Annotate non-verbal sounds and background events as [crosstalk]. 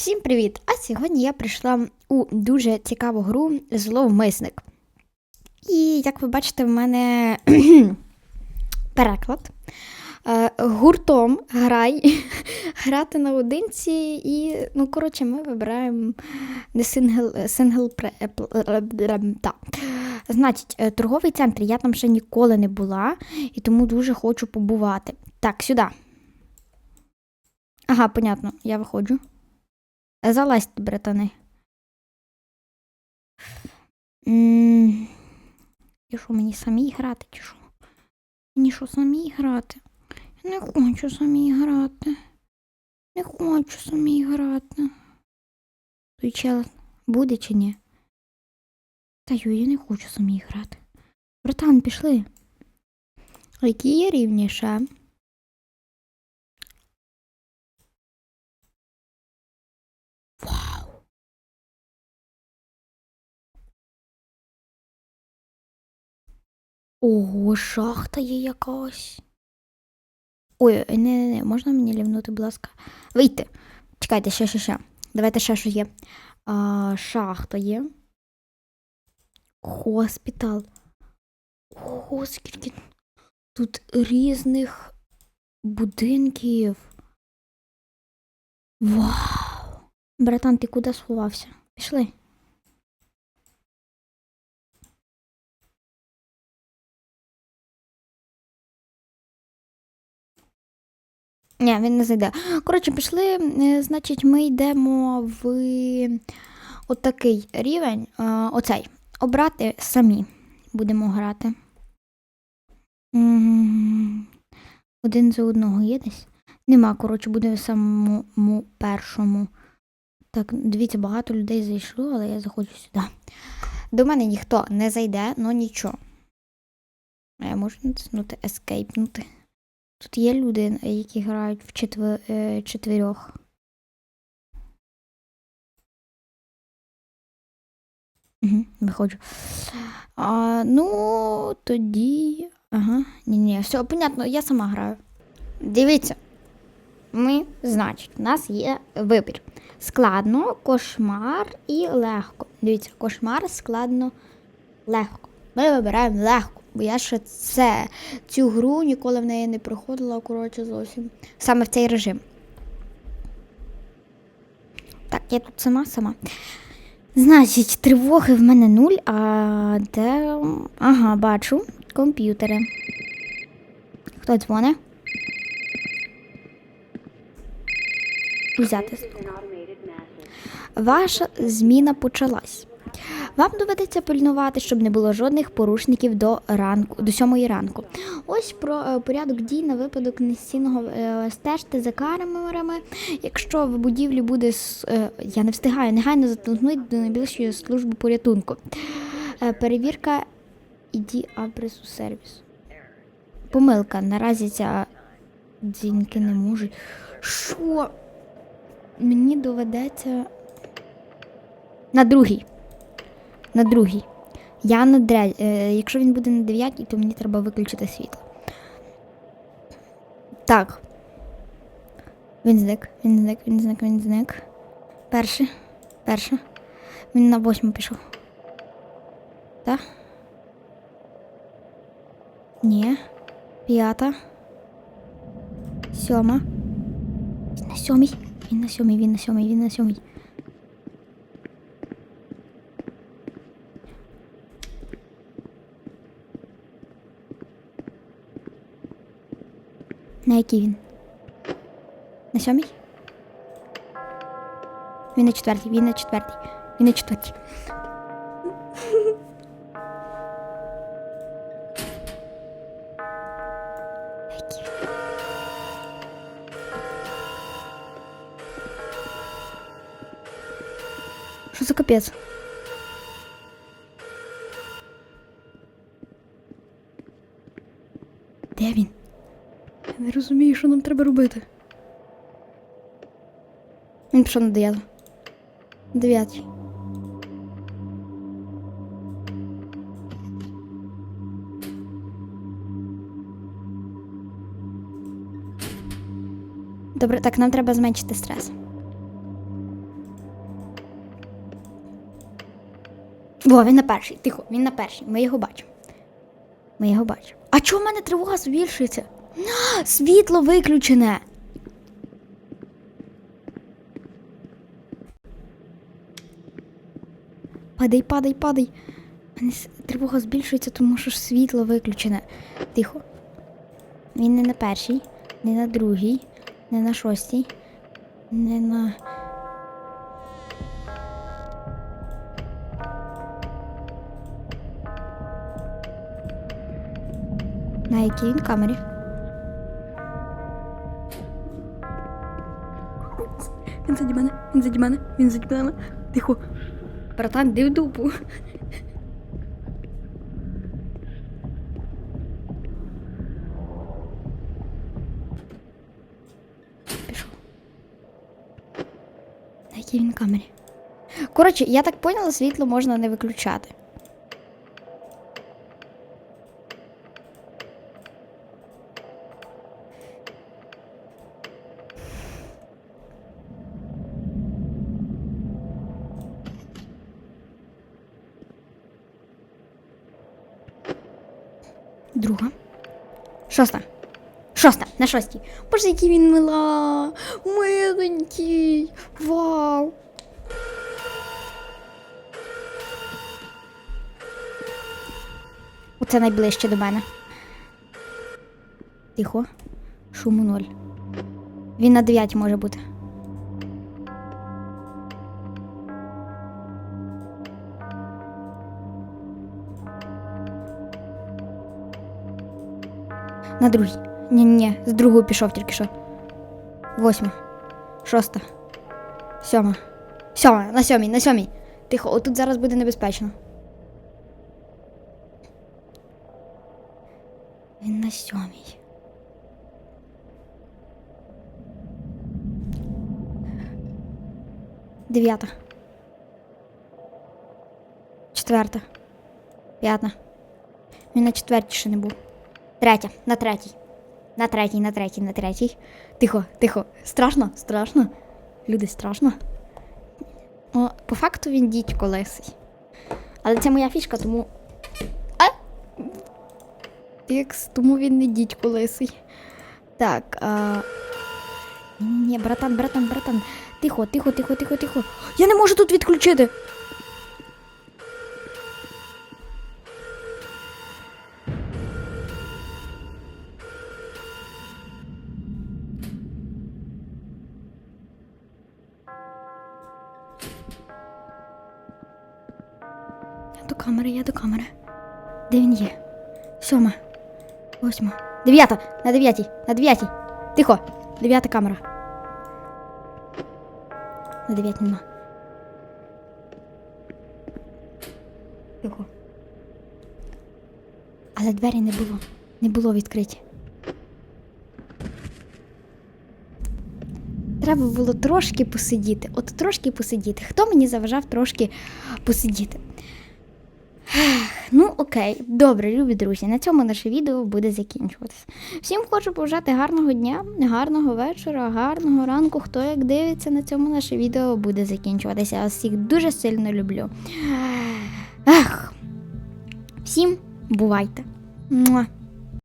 Всім привіт! А сьогодні я прийшла у дуже цікаву гру Зловмисник. І як ви бачите, в мене [clears throat] переклад. Е, Гуртом грай, [laughs] грати наодинці, і, ну, коротше, ми вибираємо не сингл, сингл е, е, та. Значить, торговий центр я там ще ніколи не була, і тому дуже хочу побувати. Так, сюди. Ага, понятно, я виходжу. Залазьте, братани. І що, мені самі грати, чи що? Мені що самі грати? Я не хочу самі грати. Не хочу самі грати. Той чел буде чи ні? Та ю, я не хочу самі грати. Братан, пішли. Які є рівні? Ого, шахта є якась. Ой, не, не, не, можна мені лівнути, будь ласка. Вийти. Чекайте, ще, ще, ще. Давайте ще що є. А, шахта є. Хоспітал. Ого, скільки тут різних будинків. Вау! Братан, ти куди сховався? Пішли. Ні, він не зайде. Коротше, пішли, е, значить, ми йдемо в отакий рівень. е, Оцей. Обрати самі будемо грати. Один за одного є десь? Нема, коротше, буде в самому першому. Так, дивіться, багато людей зайшло, але я заходжу сюди. До мене ніхто не зайде, ну нічого. А я можу натиснути ескейпнути. Тут є люди, які грають в четвер... е, четвірьох. Угу, виходжу. А, ну, тоді. Ага, ні-ні, все, понятно, я сама граю. Дивіться. Ми, значить, у нас є вибір. Складно, кошмар і легко. Дивіться, кошмар, складно, легко. Ми вибираємо легко, бо я ще це, цю гру ніколи в неї не проходила, коротше, зовсім. Саме в цей режим. Так, я тут сама сама. Значить, тривоги в мене нуль, а де. Ага, бачу. Комп'ютери. Хто дзвоне? Взяти. Ваша зміна почалась. Вам доведеться пильнувати, щоб не було жодних порушників до ранку, до сьомої ранку. Ось про е, порядок дій на випадок нестійного е, стежте за камерами. Якщо в будівлі буде е, я не встигаю, негайно зателефонуйте до найближчої служби порятунку. Перевірка іді адресу сервісу. Помилка. Наразі ця дзвінки не можуть. Що? Мені доведеться. На другий. На другий. Я на дрель. Е, якщо він буде на дев'ятій, то мені треба виключити світло. Так. Він зник, він зник, він зник, він зник. Перший. Перший. Він на восьму пішов. Так? Ні. П'ята. Сьома. Він на сьомій. Він на сьомій, він на сьомій, він на сьомій. На який він? На сьомій? Він на четвертій, він на четвертій, він на четвертій. На який він? Що за капець? розумію, що нам треба робити. Він пішов на дев'яту. Дев'ятий. Добре, так нам треба зменшити стрес. Во, він на перший. Тихо, він на перший. Ми його бачимо. Ми його бачимо. А чого в мене тривога збільшується? Світло виключене. Падай, падай, падай. Тривога збільшується, тому що ж світло виключене. Тихо. Він не на першій, не на другій, не на шостій, не на. На якій він камері? Він заді мене, він заді мене, він заді мене. Тихо. Братан, див дупу. Пішов. На якій він камері? Коротше, я так поняла, світло можна не виключати. Друга. Шоста. Шоста, на шостій. Боже, який він мила. Миленький. Вау. Оце найближче до мене. Тихо. Шуму ноль. Він на дев'ятій може бути. На другій. Ні, ні, з другої пішов тільки що. Восьма. Шоста. Сьома. Сьома, на сьомій, на сьомій. Тихо, отут зараз буде небезпечно. Він на сьомій. Дев'ята. Четверта. П'ята. Він на четвертій ще не був. Третя, на третій. На третій, на третій, на третій. Тихо, тихо. Страшно, страшно. Люди, страшно. О, по факту він дідько лисий. Але це моя фішка, тому. А! Текс, тому він не дідько лисий. Так. А... Ні, братан, братан, братан. Тихо, тихо, тихо, тихо, тихо. Я не можу тут відключити. Камери, я до камери. Де він є? Сьома. Восьма. Дев'ята. На дев'ятій. На дев'ятій. Тихо. Дев'ята камера. На дев'ятій нема. Тихо. Але двері не було. Не було відкриті. Треба було трошки посидіти. От трошки посидіти. Хто мені заважав трошки посидіти? [sighs] Ну, окей, добре, любі друзі. На цьому наше відео буде закінчуватися. Всім хочу побажати гарного дня, гарного вечора, гарного ранку. Хто як дивиться на цьому наше відео буде закінчуватися. Я вас всіх дуже сильно люблю. [sighs] Ех. Всім бувайте.